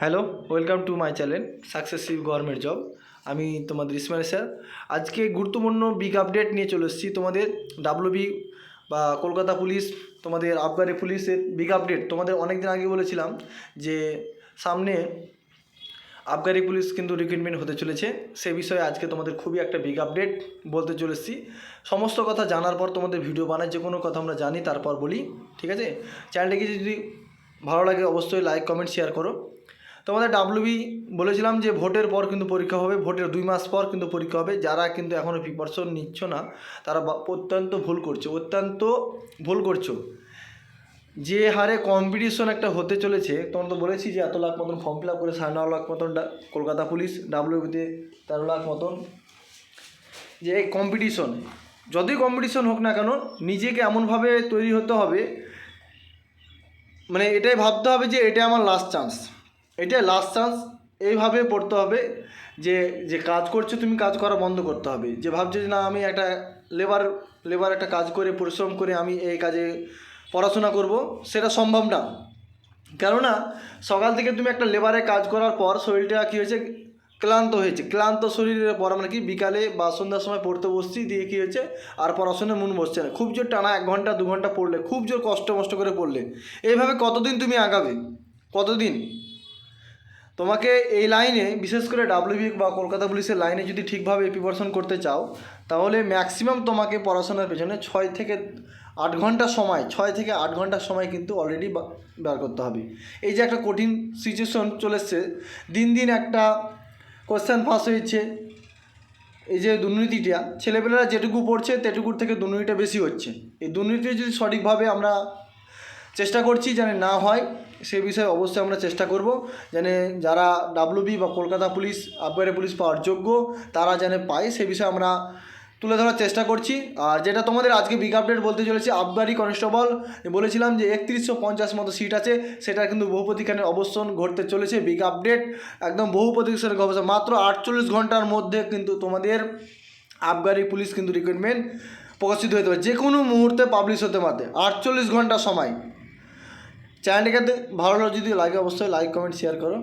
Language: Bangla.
Hello, welcome to my channel, successive government job. আমি তোমাদের ইসমাইল স্যার। আজকে গুরুত্বপূর্ণ বিগ আপডেট নিয়ে চলে এসেছি তোমাদের ডাব্লিউবি বা কলকাতা পুলিশ, তোমাদের আবগারি পুলিশের বিগ আপডেট তোমাদের অনেক দিন আগে বলেছিলাম যে সামনে আবগারি পুলিশ কিন্তু রিক্রুটমেন্ট হতে চলেছে। সে বিষয়ে আজকে তোমাদের খুবই একটা বিগ আপডেট বলতে চলেছি সমস্ত কথা জানার পর তোমাদের ভিডিও বানাই যে কোনো কথা আমরা জানি, তারপর বলি, ঠিক আছে? চ্যানেলটিকে যদি ভালো লাগে, অবশ্যই লাইক কমেন্ট শেয়ার করো। তোমাদের ডাব্লিউবি বলেছিলাম যে ভোটের পর কিন্তু পরীক্ষা হবে, ভোটের দুই মাস পর কিন্তু পরীক্ষা হবে। যারা কিন্তু এখনও প্রিপারেশন নিচ্ছ না, তারা অত্যন্ত ভুল করছ, অত্যন্ত ভুল করছ। যে হারে কম্পিটিশন একটা হতে চলেছে তোমার তো বলেছি যে এত লাখ মতন ফর্ম ফিল আপ করে সাড়ে ন লাখ মতন কলকাতা পুলিশ ডাব্লিউবিতে তেরো লাখ মতন। যে এই কম্পিটিশন যতই কম্পিটিশন হোক না কেন, নিজেকে এমনভাবে তৈরি হতে হবে মানে এটাই ভাবতে হবে যে এটা আমার লাস্ট চান্স এটাই লাস্ট চান্স এইভাবে পড়তে হবে যে যে কাজ করছ তুমি কাজ করা বন্ধ করতে হবে। যে ভাবছ যে না, আমি একটা লেবার লেবার একটা কাজ করে, পরিশ্রম করে আমি এই কাজে পড়াশোনা করব, সেটা সম্ভব না। কেননা, সকাল থেকে তুমি একটা লেবারে কাজ করার পর শরীরটা কী হয়েছে? ক্লান্ত হয়েছে। ক্লান্ত শরীরের পর আমরা কি বিকালে বা সন্ধ্যার সময় পড়তে বসছি, দিয়ে কী হয়েছে? আর পড়াশোনায় মন বসছে না। খুব জোর টানা এক ঘণ্টা, দু ঘণ্টা পড়লে, খুব জোর কষ্ট মষ্ট করে পড়লে। এইভাবে কতদিন তুমি আগাবে? কতদিন? তোমাকে এই লাইনে, বিশেষ করে ডাব্লিউবি বা কলকাতা পুলিশের লাইনে যদি ঠিকভাবে প্রিপারেশন করতে চাও, তাহলে ম্যাক্সিমাম তোমাকে পড়াশোনার পেছনে ছয় থেকে আট ঘণ্টা সময়, ছয় থেকে আট ঘণ্টা সময় কিন্তু অলরেডি বার করতে হবে। এই যে একটা কঠিন সিচুয়েশন চলে এসছে, দিন দিন একটা কোশ্চেন ফাঁস হয়েছে, এই যে দুর্নীতিটা, ছেলেপেলেরা যেটুকু পড়ছে তেটুকুর থেকে দুর্নীতিটা বেশি হচ্ছে। এই দুর্নীতি যদি সঠিকভাবে আমরা চেষ্টা করছি যেন না হয় সে বিষয়ে অবশ্যই আমরা চেষ্টা করব যেন যারা ডাব্লিউবি বা কলকাতা পুলিশ আবগারি পুলিশ পাওয়ার যোগ্য, তারা যেন পায়, সে বিষয়ে আমরা তুলে ধরার চেষ্টা করছি। আর যেটা তোমাদের আজকে বিগ আপডেট বলতে চলেছি আবগারি কনস্টেবল বলেছিলাম যে একত্রিশশো পঞ্চাশ মতো সিট আছে সেটা কিন্তু বহু প্রতীক্ষানের অবস্থান ঘটতে চলেছে বিগ আপডেট একদম বহু প্রতীক্ষার অবস্থা মাত্র আটচল্লিশ ঘণ্টার মধ্যে কিন্তু তোমাদের আবগারি পুলিশ কিন্তু রিক্রুটমেন্ট প্রকাশিত হতে পারে। যে কোনো মুহূর্তে পাবলিশ হতে পারে আটচল্লিশ ঘণ্টা সময়। চ্যানেলটিকে ভালো যদি লাগে অবশ্যই লাইক কমেন্ট শেয়ার করো।